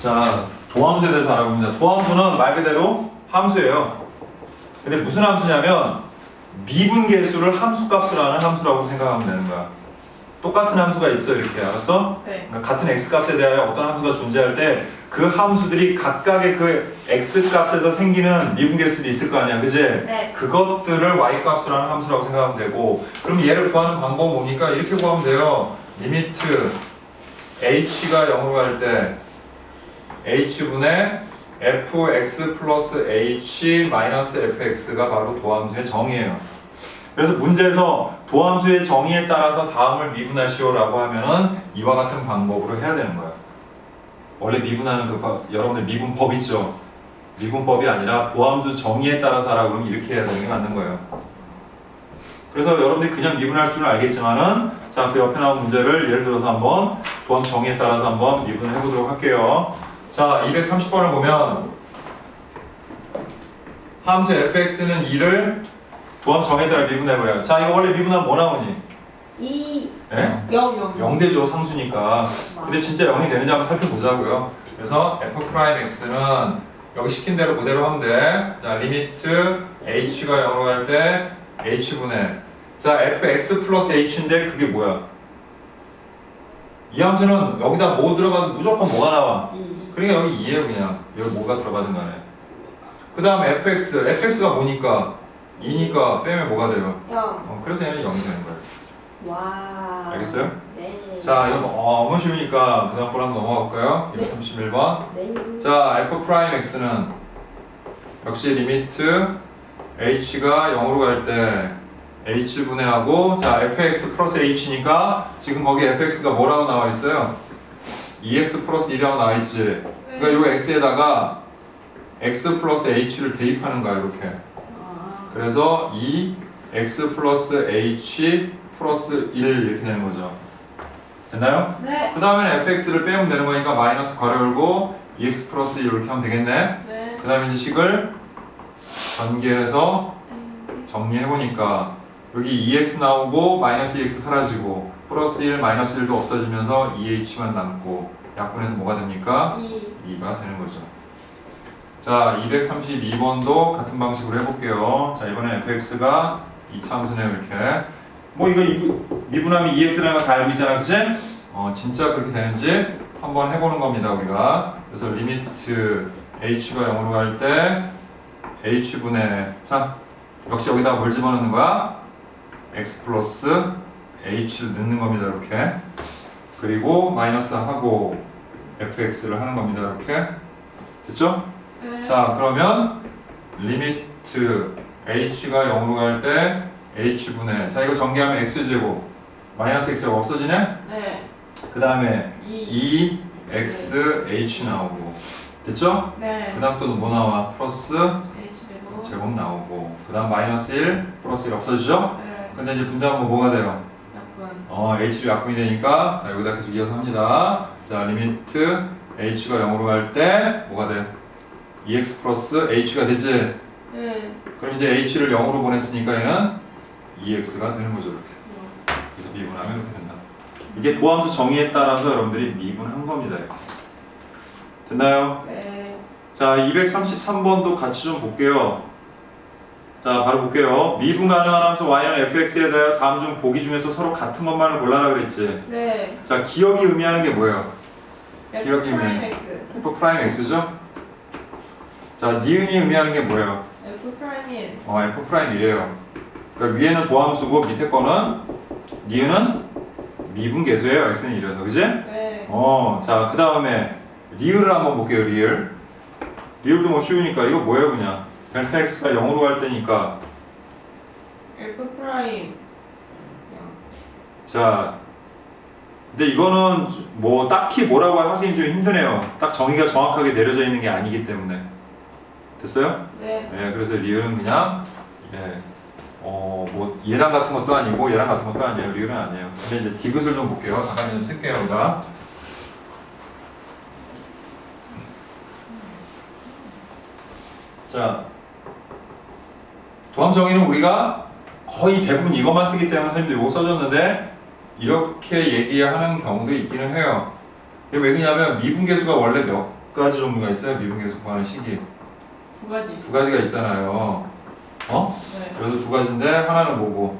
자, 도함수에 대해서 알아봅니다. 도함수는 말 그대로 함수예요. 근데 무슨 함수냐면 미분계수를 함수값으로 하는 함수라고 생각하면 되는 거야. 똑같은 함수가 있어 이렇게 알았어? 네. 그러니까 같은 x 값에 대하여 어떤 함수가 존재할 때 그 함수들이 각각의 그 x 값에서 생기는 미분계수들이 있을 거 아니야, 그지? 네. 그것들을 y 값으로 하는 함수라고 생각하면 되고 그럼 얘를 구하는 방법은 뭡니까? 이렇게 구하면 돼요. 리미트 h가 0으로 갈 때 h분의 fx 플러스 h 마이너스 fx가 바로 도함수의 정의예요. 그래서 문제에서 도함수의 정의에 따라서 다음을 미분하시오라고 하면은 이와 같은 방법으로 해야 되는 거야. 원래 미분하는 그 바- 여러분들 미분법 있죠? 미분법이 아니라 도함수 정의에 따라서 하라고 그러면 이렇게 해야 되는 게 맞는 거예요. 그래서 여러분들이 그냥 미분할 줄은 알겠지만은 자 그 옆에 나온 문제를 예를 들어서 한번 도함수 정의에 따라서 한번 미분을 해보도록 할게요. 자 230번을 보면 함수 fx는 2를 도함수 정의에 따라 미분해버려요. 자 이거 원래 미분하면 뭐 나오니? 2 예? 0 0 0대죠 상수니까. 근데 진짜 0이 되는지 한번 살펴보자고요. 그래서 f'x는 여기 시킨 대로 그대로 하면 돼. 자, 리미트 h가 0으로 갈 때 h분의 자, fx 플러스 h인데 그게 뭐야? 이 함수는 여기다 뭐 들어가도 무조건 뭐가 나와? 2 그러니까 여기 2예요 그냥. 여기 뭐가 들어가든 간에. 그 다음 fx, fx가 뭐니까? 2니까 빼면 뭐가 돼요? 0 어, 그래서 얘는 0이 되는 거예요. 와 알겠어요? 네 자, 이거 너무 쉬우니까 그 다음 거랑 넘어가 볼까요? 231번. 네 자, f 프라임 x는 역시 리미트 h가 0으로 갈 때 h 분해하고 자, fx 플러스 h니까 지금 거기 fx가 뭐라고 나와 있어요? 2x 플러스 1이라고 나와 있지. 그러니까 요 x에다가 x 플러스 h를 대입하는 거야, 이렇게. 아, 그래서 2 x 플러스 h 플러스 1 이렇게 되는 거죠. 됐나요? 네 그 다음에는 fx를 빼면 되는 거니까 마이너스 괄호 열고 2x 플러스 1 이렇게 하면 되겠네. 네 그 다음에 이제 식을 전개해서 정리해보니까 여기 2x 나오고 마이너스 2x 사라지고 플러스 1 마이너스 1도 없어지면서 2h만 남고 약분해서 뭐가 됩니까? 2 2가 되는 거죠. 자, 232번도 같은 방식으로 해볼게요. 자, 이번엔 fx가 2차 함수네요, 이렇게. 뭐 이거 이- 미분하면 2x라는 거 다 알고 있잖아, 그치? 어, 진짜 그렇게 되는지 한번 해보는 겁니다, 우리가. 그래서 리미트 h가 0으로 갈 때 h분의 자, 역시 여기다가 뭘 집어넣는 거야? X 플러스 h를 넣는 겁니다, 이렇게. 그리고 마이너스 하고 fx를 하는 겁니다, 이렇게. 됐죠? 네. 자 그러면 리미트 h가 0으로 갈 때 h분의 자 이거 전개하면 x제곱 마이너스 x가 없어지네? 네그 다음에 2 2xh 나오고 됐죠? 네그 다음 또 뭐 나와? 플러스 H 제곱 제곱 나오고 그 다음 마이너스 1 플러스 1 없어지죠? 네 근데 이제 분자하면 뭐가 돼요? 약분 어 h를 약분이 되니까 자 여기다 계속 이어서 합니다 자 리미트 h가 0으로 갈 때 뭐가 돼? 2x 플러스 h가 되지? 네 그럼 이제 h를 0으로 보냈으니까 얘는 2x가 되는 거죠 이렇게 그래서 미분하면 이렇게 된다 이게 도함수 정의에 따라서 여러분들이 미분한 겁니다 이렇게. 됐나요? 네 자 233번도 같이 좀 볼게요 자 바로 볼게요 미분 가능한 함수 y는 fx에 대하여 다음 중 보기 중에서 서로 같은 것만을 골라라 그랬지 네 자 기억이 의미하는 게 뭐예요? F 기억이 프라임 있네. X f 프라임 x죠? 자 니은이 의미하는 게 뭐예요? F 프라임 1 어, f 프라임 1이에요. 그러니까 위에는 도함수고 밑에 거는 니은은 미분 계수예요. x는 1이어서 그지? 네 어, 자, 그 다음에 리을을 한번 볼게요. 리을. 리을도 뭐 쉬우니까 이거 뭐예요, 그냥? 델타 x가 0으로 갈 때니까 F 프라임 자, 근데 이거는 뭐 딱히 뭐라고 하긴 좀 힘드네요. 딱 정의가 정확하게 내려져 있는 게 아니기 때문에 됐어요? 네 네, 그래서 리을은 그냥 예, 어, 뭐 얘랑 같은 것도 아니고 얘랑 같은 것도 아니에요. 리을은 아니에요. 근데 이제 디귿을 좀 볼게요. 잠깐 좀 쓸게요, 여기다. 자, 도함 정의는 우리가 거의 대부분 이것만 쓰기 때문에 선생님들 이거 써줬는데 이렇게 얘기하는 경우도 있기는 해요. 이게 왜 그러냐면 미분계수가 원래 몇 가지 종류가 있어요. 미분계에서 구하는 식이 두 가지. 두 가지가 있잖아요. 어? 네. 그래서 두 가지인데 하나는 뭐고?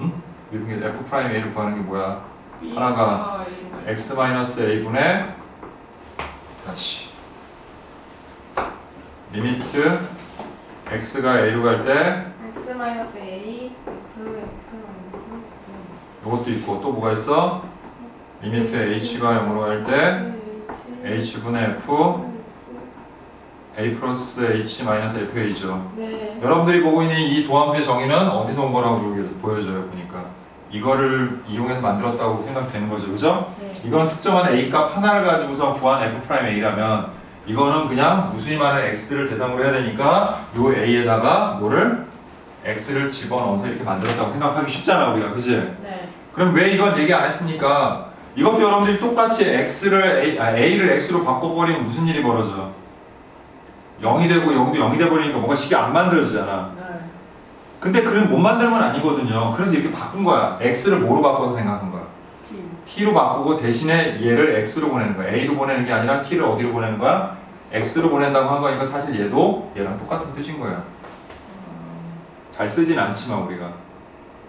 응? 미분계 f 프라임 a를 구하는 게 뭐야? 하나가 B가 x 마이너스 a 분의 다시 리미트 x가 a로 갈 때 X 마이너스 A F X 마이너스 이것도 있고 또 뭐가 있어? 리미트 h가 0으로 갈 때 h 분의 f a 플러스 h 마이너스 fa죠. 네. 여러분들이 보고 있는 이 도함수의 정의는 어디서 온 거라고 보여줘요 보니까 이거를 이용해서 만들었다고 생각되는 거죠, 그죠? 네. 이건 특정한 a 값 하나를 가지고서 구한 f 프라임 a라면 이거는 그냥 무수히 많은 x들을 대상으로 해야 되니까 요 a에다가 뭐를 x를 집어넣어서 이렇게 만들었다고 생각하기 쉽잖아 우리가, 그지? 네. 그럼 왜 이건 얘기 안 했습니까? 이것도 여러분들이 똑같이 x를 a, 아, a를 x로 바꿔버리면 무슨 일이 벌어져? 0이 되고 여기도 0이 돼버리니까 뭔가 식이 안 만들어지잖아. 네. 근데 그럼 못 만드는 건 아니거든요. 그래서 이렇게 바꾼 거야. x를 뭐로 바꿔서 생각한 거야? T. t로 바꾸고 대신에 얘를 x로 보내는 거야. a로 보내는 게 아니라 t를 어디로 보내는 거야? x로 보낸다고 한 거니까 사실 얘도 얘랑 똑같은 뜻인 거야. 잘 쓰진 않지만 우리가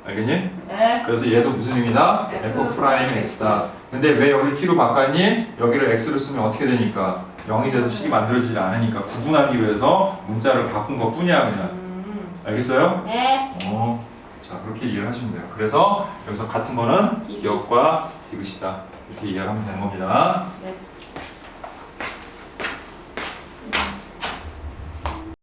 알겠니? 네. 그래서 얘도 무슨 의미다? f 프라임 x다. 근데 왜 여기 t로 바꿨니? 여기를 x로 쓰면 어떻게 되니까 0이 돼서 식이 만들어지지 않으니까 구분하기 위해서 문자를 바꾼 것 뿐이야 그냥. 음. 알겠어요? 네. 어, 자 그렇게 이해를 하시면 돼요. 그래서 여기서 같은 거는 기억과 디귿이다 이렇게 이해를 하면 되는 겁니다. 네.